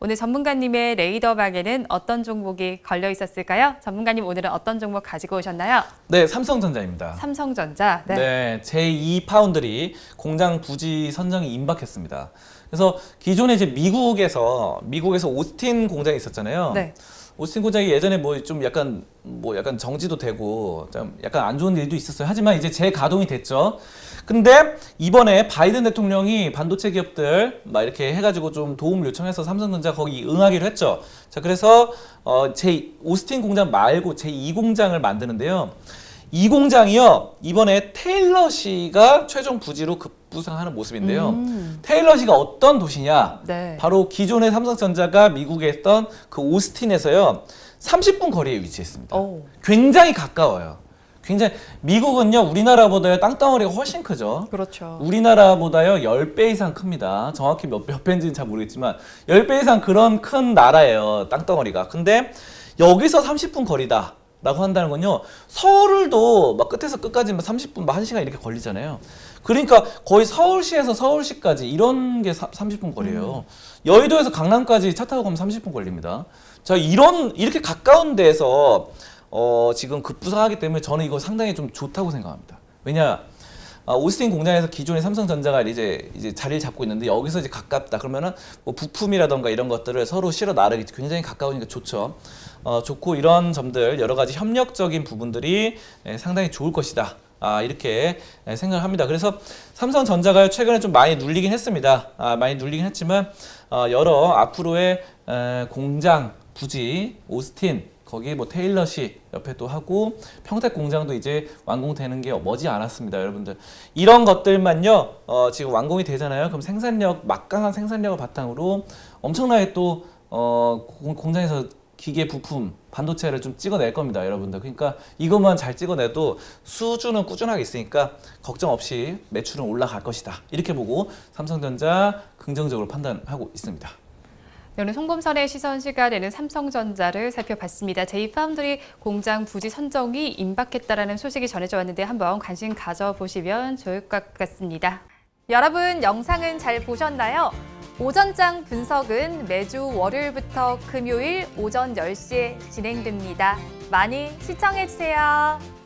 오늘 전문가님의 레이더박에는 어떤 종목이 걸려 있었을까요? 전문가님 오늘은 어떤 종목 가지고 오셨나요? 네, 삼성전자입니다. 삼성전자. 네. 네, 제2 파운드리 공장 부지 선정이 임박했습니다. 그래서 기존에 이제 미국에서 미국에서 오스틴 공장이 있었잖아요. 네. 오스틴 공장이 예전에 뭐 좀 약간 뭐 약간 정지도 되고 좀 약간 안 좋은 일도 있었어요. 하지만 이제 재가동이 됐죠. 근데 이번에 바이든 대통령이 반도체 기업들 막 이렇게 해가지고 좀 도움을 요청해서 삼성전자 거기 응하기로 했죠. 자 그래서 어 제 오스틴 공장 말고 제 2 공장을 만드는데요. 이 공장이요 이번에 테일러시가 최종 부지로 급 부상하는 모습인데요. 음. 테일러시가 어떤 도시냐? 네. 바로 기존의 삼성전자가 미국에 있던 그 오스틴에서요 30분 거리에 위치했습니다. 오. 굉장히 가까워요. 굉장히 미국은요 우리나라보다요 땅덩어리가 훨씬 크죠. 그렇죠. 우리나라보다요 10배 이상 큽니다. 정확히 몇, 몇 배인지는 잘 모르겠지만 10배 이상 그런 큰 나라예요. 땅덩어리가. 근데 여기서 30분 거리다. 라고 한다는 건요. 서울도 막 끝에서 끝까지 막 30분, 막 1시간 이렇게 걸리잖아요. 그러니까 거의 서울시에서 서울시까지 이런 게 사- 30분 거리예요. 여의도에서 강남까지 차 타고 가면 30분 걸립니다. 자, 이런 이렇게 가까운 데에서 어, 지금 급부상하기 때문에 저는 이거 상당히 좀 좋다고 생각합니다. 왜냐? 아, 오스틴 공장에서 기존의 삼성전자가 이제 이제 자리를 잡고 있는데 여기서 이제 가깝다 그러면은 뭐 부품이라던가 이런 것들을 서로 실어 나르기 굉장히 가까우니까 좋죠. 어, 좋고 이런 점들 여러 가지 협력적인 부분들이 예, 상당히 좋을 것이다. 아, 이렇게 예, 생각을 합니다. 그래서 삼성전자가 최근에 좀 많이 눌리긴 했습니다. 아, 많이 눌리긴 했지만 어, 여러 앞으로의 에, 공장 부지 오스틴 거기 뭐 테일러시 옆에 또 하고 평택 공장도 이제 완공되는 게 머지 않았습니다, 여러분들. 이런 것들만요, 어, 지금 완공이 되잖아요. 그럼 생산력 막강한 생산력을 바탕으로 엄청나게 또 어, 공- 공장에서 기계 부품 반도체를 좀 찍어낼 겁니다, 여러분들. 그러니까 이것만 잘 찍어내도 수준은 꾸준하게 있으니까 걱정 없이 매출은 올라갈 것이다. 이렇게 보고 삼성전자 긍정적으로 판단하고 있습니다. 네, 오늘 송범선의 시선 시간에는 삼성전자를 살펴봤습니다. 제2파운드리 공장 부지 선정이 임박했다라는 소식이 전해져 왔는데 한번 관심 가져보시면 좋을 것 같습니다. 여러분 영상은 잘 보셨나요? 오전장 분석은 매주 월요일부터 금요일 오전 10시에 진행됩니다. 많이 시청해주세요.